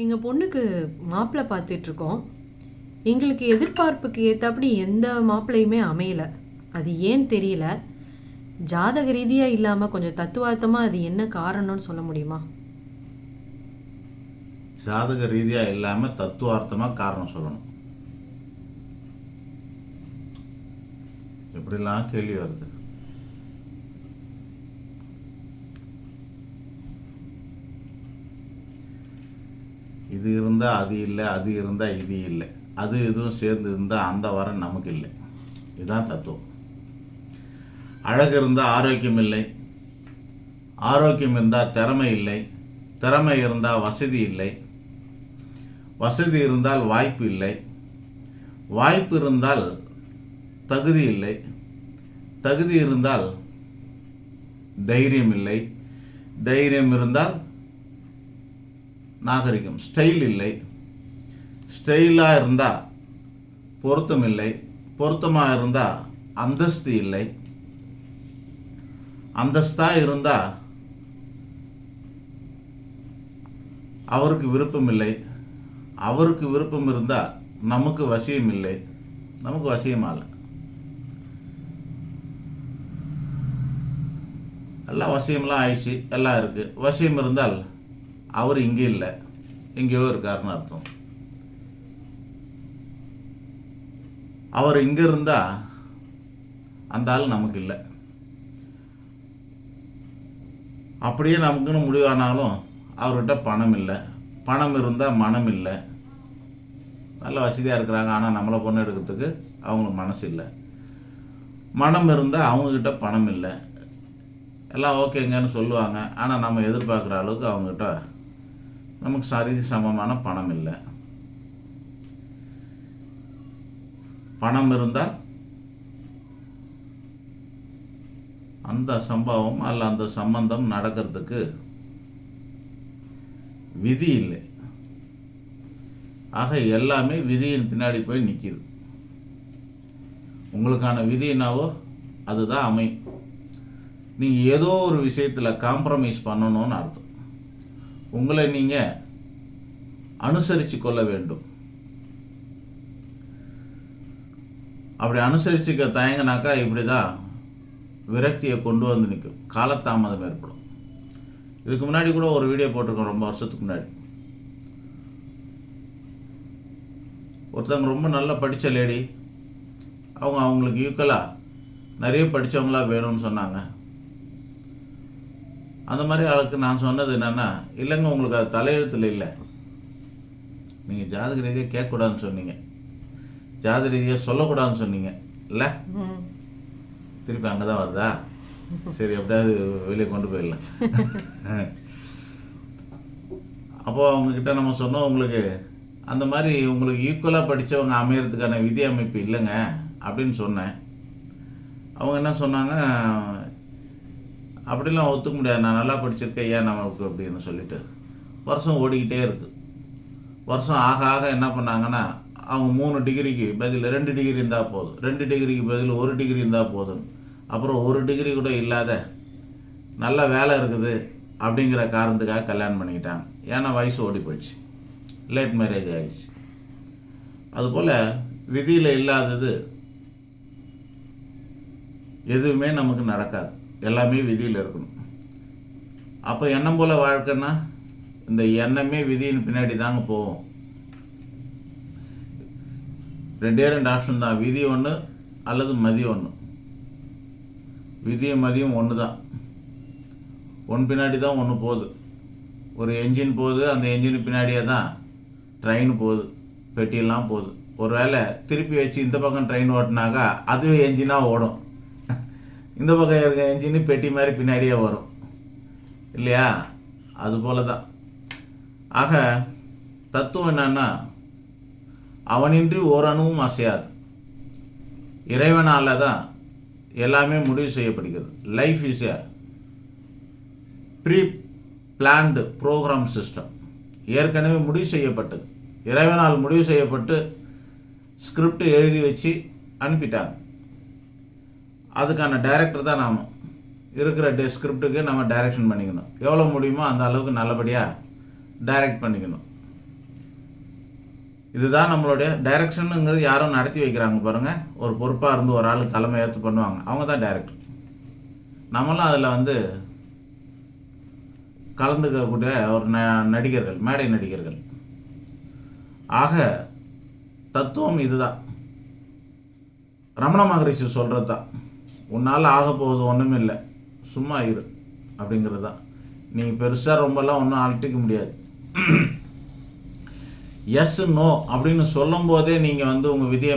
எங்கள் பொண்ணுக்கு மாப்பிள்ளை பார்த்துட்ருக்கோம். எங்களுக்கு எதிர்பார்ப்புக்கு ஏற்றாப்படி எந்த மாப்பிள்ளையுமே அமையலை. அது ஏன்னு தெரியல? ஜாதக ரீதியாக இல்லாமல் கொஞ்சம் தத்துவார்த்தமாக அது என்ன காரணம்னு சொல்ல முடியுமா? ஜாதக ரீதியாக இல்லாமல் தத்துவார்த்தமாக காரணம் சொல்லணும். எப்படிலாம் கேள்வி வருது? இது இருந்தால் அது இல்லை அது இருந்தால் இது இல்லை. அது இதுவும் சேர்ந்து இருந்தால் அந்த வரம் நமக்கு இல்லை. இதுதான் தத்துவம். அழகு இருந்தால் ஆரோக்கியம் இல்லை. ஆரோக்கியம் இருந்தால் திறமை இல்லை. திறமை இருந்தால் வசதி இல்லை. வசதி இருந்தால் வாய்ப்பு இல்லை. வாய்ப்பு இருந்தால் தகுதி இல்லை. தகுதி இருந்தால் தைரியம் இல்லை. தைரியம் இருந்தால் நாகரிகம். ஸ்டைல் இல்லை. ஸ்டைலாக இருந்தால் பொருத்தம் இல்லை. பொருத்தமாக இருந்தால் அந்தஸ்து இல்லை. அந்தஸ்தாக இருந்தால் அவருக்கு விருப்பம் இல்லை. அவருக்கு விருப்பம் இருந்தால் நமக்கு வசியம் இல்லை. நமக்கு வசியமாகல எல்லாம் வசியம்லாம் ஆயிடுச்சு. எல்லாம் இருக்குது வசியம் இருந்தால் அவர் இங்கே இல்லை. எங்கேயோ இருக்காருன்னு அர்த்தம். அவர் இங்கே இருந்தால் அந்த ஆள் நமக்கு இல்லை. அப்படியே நமக்குன்னு முடிவானாலும் அவர்கிட்ட பணம் இல்லை. பணம் இருந்தால் மனம் இல்லை. நல்ல வசதியாக இருக்கிறாங்க. ஆனால் நம்மளை பொண்ணு எடுக்கிறதுக்கு அவங்களுக்கு மனசு இல்லை. மனம் இருந்தால் அவங்கக்கிட்ட பணம் இல்லை. எல்லாம் ஓகேங்கன்னு சொல்லுவாங்க. ஆனால் நம்ம எதிர்பார்க்குற அளவுக்கு அவங்ககிட்ட நமக்கு சரி சமமான பணம் இல்லை. பணம் இருந்தால் அந்த சம்பவம் அல்ல அந்த சம்பந்தம் நடக்கிறதுக்கு விதி இல்லை. ஆக எல்லாமே விதியின் பின்னாடி போய் நிற்கிது உங்களுக்கான விதி என்னவோ அதுதான் அமையும். நீங்கள் ஏதோ ஒரு விஷயத்தில் காம்ப்ரமைஸ் பண்ணணும்னு அர்த்தம். உங்களை நீங்கள் அனுசரித்து கொள்ள வேண்டும். அப்படி அனுசரிச்சுக்க தயங்கினாக்கா இப்படி தான் விரக்தியை கொண்டு வந்து நிற்கும் காலதாமதம் ஏற்படும். இதுக்கு முன்னாடி கூட ஒரு வீடியோ போட்டிருக்கோம் ரொம்ப வருஷத்துக்கு முன்னாடி. ஒருத்தவங்க ரொம்ப நல்லா படித்த லேடி அவங்க அவங்களுக்கு ஈக்குவலாக நிறைய படித்தவங்களா வேணும்னு சொன்னாங்க. அந்த மாதிரி ஆளுக்கு நான் சொன்னது என்னென்னா இல்லைங்க உங்களுக்கு அது தலையெழுத்தில் இல்லை. நீங்கள் ஜாதக ரீதியாக கேட்கக்கூடாதுன்னு சொன்னீங்க. ஜாதக ரீதியாக சொல்லக்கூடாதுன்னு சொன்னீங்க. இல்லை? திருப்பி அங்கே தான் வருதா? சரி எப்படியாவது வெளியே கொண்டு போயிடலாம். அப்போ அவங்கக்கிட்ட நம்ம சொன்னோம் உங்களுக்கு அந்த மாதிரி உங்களுக்கு ஈக்குவலாக படித்தவங்க அமையறதுக்கான விதி அமைப்பு இல்லைங்க அப்படின்னு சொன்னேன். அவங்க என்ன சொன்னாங்க? அப்படிலாம் ஒத்துக்க முடியாது. நான் நல்லா படிச்சிருக்கேன் ஏன் நமக்கு அப்படின்னு சொல்லிட்டு. வருஷம் ஓடிக்கிட்டே இருக்குது வருஷம் ஆக ஆக என்ன பண்ணாங்கன்னா அவங்க மூணு டிகிரிக்கு பதில் ரெண்டு டிகிரி இருந்தால் போதும். ரெண்டு டிகிரிக்கு பதில் ஒரு டிகிரி இருந்தால் போதும். அப்புறம் ஒரு டிகிரி கூட இல்லாத நல்ல வேலை இருக்குது அப்படிங்கிற காரணத்துக்காக கல்யாணம் பண்ணிக்கிட்டாங்க. ஏன்னா வயசு ஓடி போயிடுச்சு. லேட் மேரேஜ் ஆகிடுச்சு அதுபோல் விதியில் இல்லாதது எதுவுமே நமக்கு நடக்காது. எல்லாமே விதியில் இருக்கணும். அப்போ எண்ணம் போல் வாழ்க்கைன்னா இந்த எண்ணமே விதியின் பின்னாடி தாங்க போவோம் ரெண்டே ரெண்டு ஆப்ஷன் தான். விதி ஒன்று அல்லது மதியம் ஒன்று விதியும் மதியம் ஒன்று தான் ஒன் பின்னாடி தான் ஒன்று போகுது. ஒரு என்ஜின் போகுது அந்த என்ஜின் பின்னாடியே தான் ட்ரெயின் போகுது. பெட்டியெல்லாம் போகுது. ஒரு வேளை திருப்பி வச்சு இந்த பக்கம் ட்ரெயின் ஓட்டினாக்கா அதுவே என்ஜினாக ஓடும். இந்த பக்கம் இருக்க என்ஜினு பெட்டி மாதிரி பின்னாடியே வரும். இல்லையா? அது போல தான் ஆக தத்துவம் என்னன்னா அவனின்றி ஓரணுவும் அசையாது. இறைவனால் தான் எல்லாமே முடிவு செய்யப்படுகிறது. Life is a pre planned program system ஏற்கனவே முடிவு செய்யப்பட்டது. இறைவனால் முடிவு செய்யப்பட்டு ஸ்கிரிப்ட் எழுதி வச்சு அனுப்பிட்டாங்க. அதுக்கான டைரக்டர் தான் நாம். இருக்கிற டே ஸ்கிரிப்டுக்கு நம்ம டைரக்ஷன் பண்ணிக்கணும். எவ்வளோ முடியுமோ அந்த அளவுக்கு நல்லபடியாக டைரக்ட் பண்ணிக்கணும். இதுதான் நம்மளுடைய டைரக்ஷனுங்கிறது யாரும் நடத்தி வைக்கிறாங்க பாருங்கள் ஒரு பொறுப்பாக இருந்து ஒரு ஆள் தலைமை ஏற்று பண்ணுவாங்க. அவங்க தான் டைரக்டர் நம்மளும் அதில் வந்து கலந்துக்கக்கூடிய ஒரு ந நடிகர்கள் மேடை நடிகர்கள். ஆக தத்துவம் இதுதான். ரமண மகரிஷி சொல்கிறது தான் உன்னால் ஆக போகுது ஒன்றும் இல்லை சும்மா இரு. அப்படிங்கிறது தான் நீங்கள் பெருசாக ரொம்பலாம் ஒன்றும் அழட்டிக்க முடியாது. எஸ் நோ அப்படின்னு சொல்லும் போதே நீங்கள் வந்து உங்கள் விதியை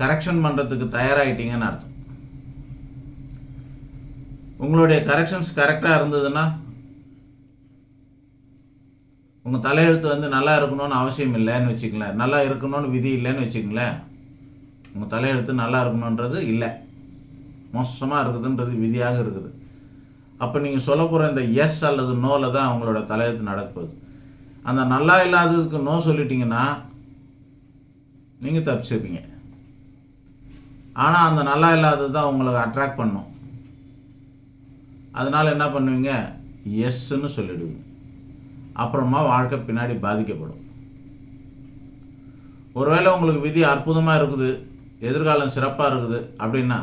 கரெக்ஷன் பண்ணுறதுக்கு தயாராகிட்டீங்கன்னு அர்த்தம். உங்களுடைய கரெக்ஷன்ஸ் கரெக்டாக இருந்ததுன்னா உங்கள் தலையெழுத்து வந்து நல்லா இருக்கணும்னு அவசியம் இல்லைன்னு வச்சுக்கங்களேன். நல்லா இருக்கணும்னு விதி இல்லைன்னு வச்சுக்கங்களேன். உங்கள் தலையெழுத்து நல்லா இருக்கணுன்றது இல்லை. மோசமாக இருக்குதுன்றது விதியாக இருக்குது. அப்போ நீங்கள் சொல்ல போகிற இந்த எஸ் அல்லது நோவில் தான் அவங்களோட தலையெழுத்து நடக்குது அந்த நல்லா இல்லாததுக்கு நோ சொல்லிட்டீங்கன்னா நீங்கள் தப்பிச்சிருப்பீங்க. ஆனால் அந்த நல்லா இல்லாதது தான் உங்களுக்கு அட்ராக்ட் பண்ணும். அதனால் என்ன பண்ணுவீங்க? எஸ்ன்னு சொல்லிடுவீங்க. அப்புறமா வாழ்க்கை பின்னாடி பாதிக்கப்படும். ஒருவேளை உங்களுக்கு விதி அற்புதமாக இருக்குது எதிர்காலம் சிறப்பாக இருக்குது அப்படின்னா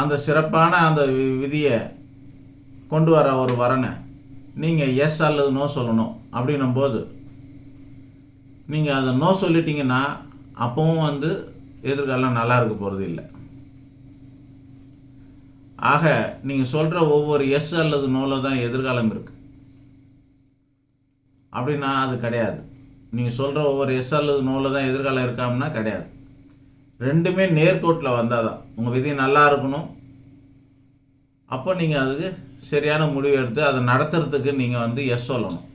அந்த சிறப்பான அந்த விதியை கொண்டு வர ஒரு வரனை நீங்கள் எஸ் அல்லது நோ சொல்லணும் அப்படின்னும் போது நீங்கள் அதை நோ சொல்லிட்டீங்கன்னா அப்பவும் வந்து எதிர்காலம் நல்லா இருக்க போகிறது இல்லை. ஆக நீங்கள் சொல்கிற ஒவ்வொரு எஸ் அல்லது நோவில் தான் எதிர்காலம் இருக்குது அப்படின்னா அது கிடையாது. நீங்கள் சொல்கிற ஒவ்வொரு எஸ் அல்லது நோவில் தான் எதிர்காலம் இருக்காமனா கிடையாது. ரெண்டுமே நேர்கோட்டில் வந்தால் தான். உங்கள் விதி நல்லா இருக்கணும். அப்போ நீங்கள் அதுக்கு சரியான முடிவு எடுத்து அதை நடத்துறதுக்கு நீங்கள் வந்து எஸ் சொல்லணும்.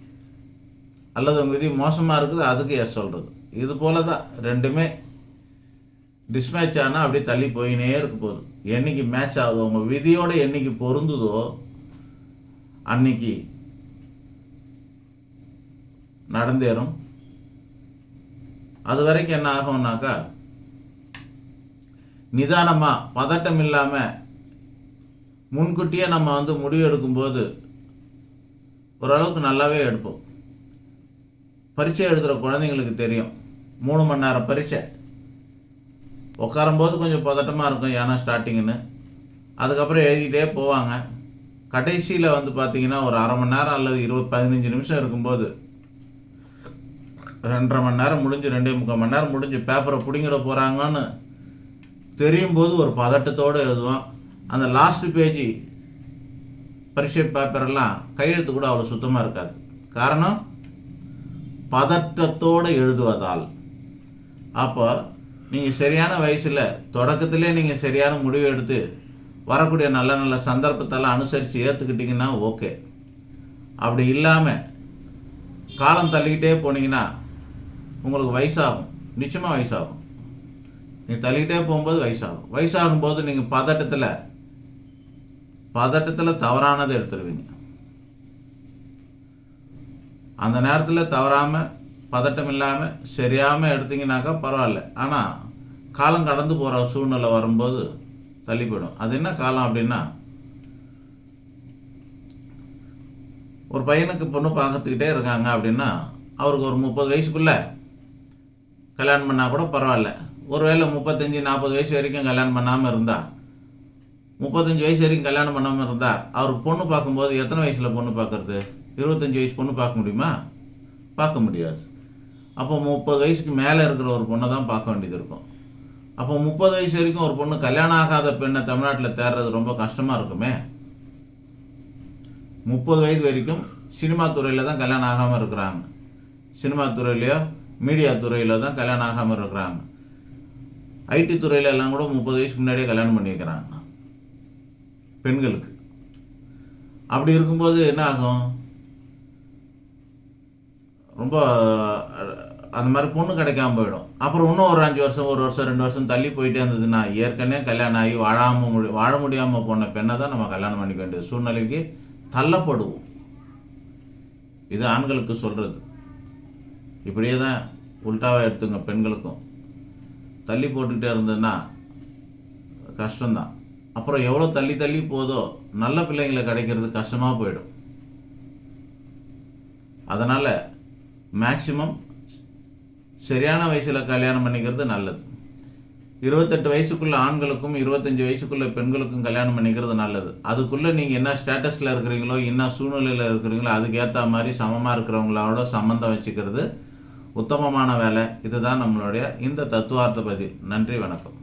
அல்லது உங்கள் விதி மோசமாக இருக்குது அதுக்கு எஸ் சொல்கிறது இது போல தான் ரெண்டுமே டிஸ்மேட்ச் ஆனால் அப்படியே தள்ளி போயினே இருக்க போகுது. என்றைக்கு மேட்ச் ஆகுதோ உங்கள் விதியோட என்றைக்கு பொருந்துதோ அன்னைக்கு நடந்தேறும். அது வரைக்கும் என்ன ஆகும்னாக்கா நிதானமாக பதட்டம் இல்லாமல் முன்கூட்டியே நம்ம வந்து முடிவு எடுக்கும்போது ஓரளவுக்கு நல்லாவே எடுப்போம். பரீட்சை எழுதுகிற குழந்தைங்களுக்கு தெரியும். மூணு மணி நேரம் பரீட்சை. உட்காரும்போது கொஞ்சம் பதட்டமாக இருக்கும் ஏன்னா ஸ்டார்டிங்குன்னு அதுக்கப்புறம் எழுதிட்டே போவாங்க. கடைசியில் வந்து பார்த்தீங்கன்னா ஒரு அரை மணி நேரம் அல்லது இருபது பதினஞ்சு நிமிஷம் இருக்கும்போது ரெண்டரை மணி நேரம் முடிஞ்சு ரெண்டே முக்கால் மணி நேரம் முடிஞ்சு பேப்பரை பிடிங்கிட போகிறாங்கன்னு தெரியும் போது ஒரு பதட்டத்தோடு எழுதுவோம் அந்த லாஸ்ட் பேஜ் பரீட்சை பேப்பரெல்லாம் கையெழுத்து கூட அவ்வளோ சுத்தமாக இருக்காது. காரணம்? பதட்டத்தோடு எழுதுவதால். அப்போ நீங்கள் சரியான வயசில் தொடக்கத்திலே நீங்கள் சரியான முடிவு எடுத்து வரக்கூடிய நல்ல நல்ல சந்தர்ப்பத்தெல்லாம் அனுசரித்து ஏற்றுக்கிட்டிங்கன்னா ஓகே. அப்படி இல்லாமல் காலம் தள்ளிக்கிட்டே போனீங்கன்னா உங்களுக்கு வயசாகும். நிச்சயமாக வயசாகும். நீங்கள் தள்ளிக்கிட்டே போகும்போது வயசாகும். வயசாகும் போது நீங்கள் பதட்டத்தில் பதட்டத்தில் தவறானதை எடுத்துருவீங்க. அந்த நேரத்தில் தவறாமல் பதட்டம் இல்லாமல் சரியாமல் எடுத்தீங்கன்னாக்கா பரவாயில்ல. ஆனால் காலம் கடந்து போகிற சூழ்நிலை வரும்போது தள்ளி போயிடும். அது என்ன காலம் அப்படின்னா ஒரு பையனுக்கு பொண்ணு பார்த்துக்கிட்டே இருக்காங்க அப்படின்னா அவருக்கு ஒரு முப்பது வயசுக்குள்ளே கல்யாணம் பண்ணால் கூட பரவாயில்ல. ஒருவேளை முப்பத்தஞ்சு நாற்பது வயசு வரைக்கும் கல்யாணம் பண்ணாமல் இருந்தா முப்பத்தஞ்சு வயசு வரைக்கும் கல்யாணம் பண்ணாமல் இருந்தா அவர் பொண்ணு பார்க்கும்போது எத்தனை வயசில் பொண்ணு பார்க்கறது? இருபத்தஞ்சி வயசு பொண்ணு பார்க்க முடியுமா? பார்க்க முடியாது. அப்போ முப்பது வயசுக்கு மேலே இருக்கிற ஒரு பொண்ணை தான் பார்க்க வேண்டியது இருக்கும். அப்போ முப்பது வயசு வரைக்கும் ஒரு பொண்ணு கல்யாணம் ஆகாத பெண்ணை தமிழ்நாட்டில் தேடுறது ரொம்ப கஷ்டமாக இருக்குமே? முப்பது வயது வரைக்கும் சினிமா துறையில் தான் கல்யாணம் ஆகாமல் இருக்கிறாங்க. சினிமா துறையிலையோ மீடியா துறையில் தான் கல்யாணம் ஆகாமல் இருக்கிறாங்க. ஐடி துறையில எல்லாம் கூட முப்பது வயசுக்கு முன்னாடியே கல்யாணம் பண்ணி பெண்களுக்கு. அப்படி இருக்கும்போது என்ன ஆகும்? ரொம்ப அந்த மாதிரி பொண்ணு கிடைக்காம போயிடும். அப்புறம் இன்னும் ஒரு அஞ்சு வருஷம் ஒரு வருஷம் ரெண்டு வருஷம் தள்ளி போயிட்டே இருந்ததுன்னா ஏற்கனவே கல்யாணம் ஆகி வாழாமல் முடி வாழ முடியாமல் போன பெண்ணை தான் நம்ம கல்யாணம் பண்ணிக்க வேண்டிய சூழ்நிலைக்கு தள்ளப்படுவோம். இது ஆண்களுக்கு சொல்கிறது இப்படியே தான் உல்ட்டாவாக எடுத்துங்க பெண்களுக்கும். தள்ளி போட்டுக்கிட்டே இருந்ததுன்னா கஷ்டம்தான். அப்புறம் எவ்வளோ தள்ளி தள்ளி போதோ நல்ல பிள்ளைங்களை கிடைக்கிறது கஷ்டமாக போயிடும். அதனால் மேக்சிமம் சரியான வயசில் கல்யாணம் பண்ணிக்கிறது நல்லது. இருபத்தெட்டு வயசுக்குள்ள ஆண்களுக்கும் இருபத்தஞ்சி வயசுக்குள்ள பெண்களுக்கும் கல்யாணம் பண்ணிக்கிறது நல்லது. அதுக்குள்ளே நீங்கள் என்ன ஸ்டேட்டஸில் இருக்கிறீங்களோ என்ன சூழ்நிலையில் இருக்கிறீங்களோ அதுக்கேற்ற மாதிரி சமமாக இருக்கிறவங்களோட சம்மந்தம் வச்சுக்கிறது உத்தமமான வேலை. இதுதான் நம்மளுடைய இந்த தத்துவார்த்த பதில் நன்றி வணக்கம்.